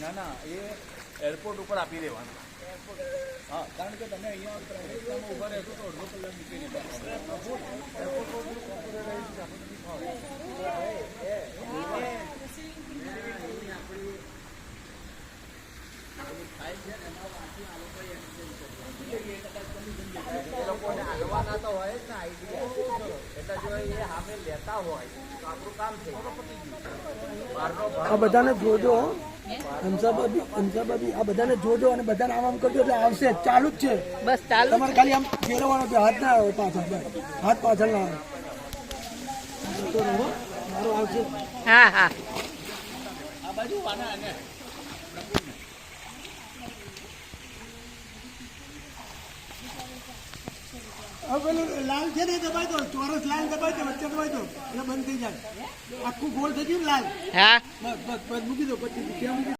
ના ના, એ એરપોર્ટ ઉપર આપી દેવાનું. હા, કારણ કે તમે અહીંયા પ્રાઇવેટમાં ઊભા રહેશો તો અડધો કલાક નીકળી આ બધાને જોજો હંસાબાબી આ બધાને જોજો અને બધાને આમ આમ કરજો એટલે આવશે. ચાલુ જ છે. બસ ચાલુ તમારે ખાલી આમ ફેરવવાનો છે. હાથ ના આવે પાછળ હાથ પાછળ ના આવે. મારો આવશે હા હા. આ બાજુ આના હવે પેલું લાલ છે ને દબાઈ દો ચોરસ લાલ દબાઈ દો વચ્ચે દબાઈ દો એટલે બંધ થઈ જાય. આખું ગોળ થઈ ગયું લાલ? હા. બસ બસ બસ મૂકી દો પછી મૂકી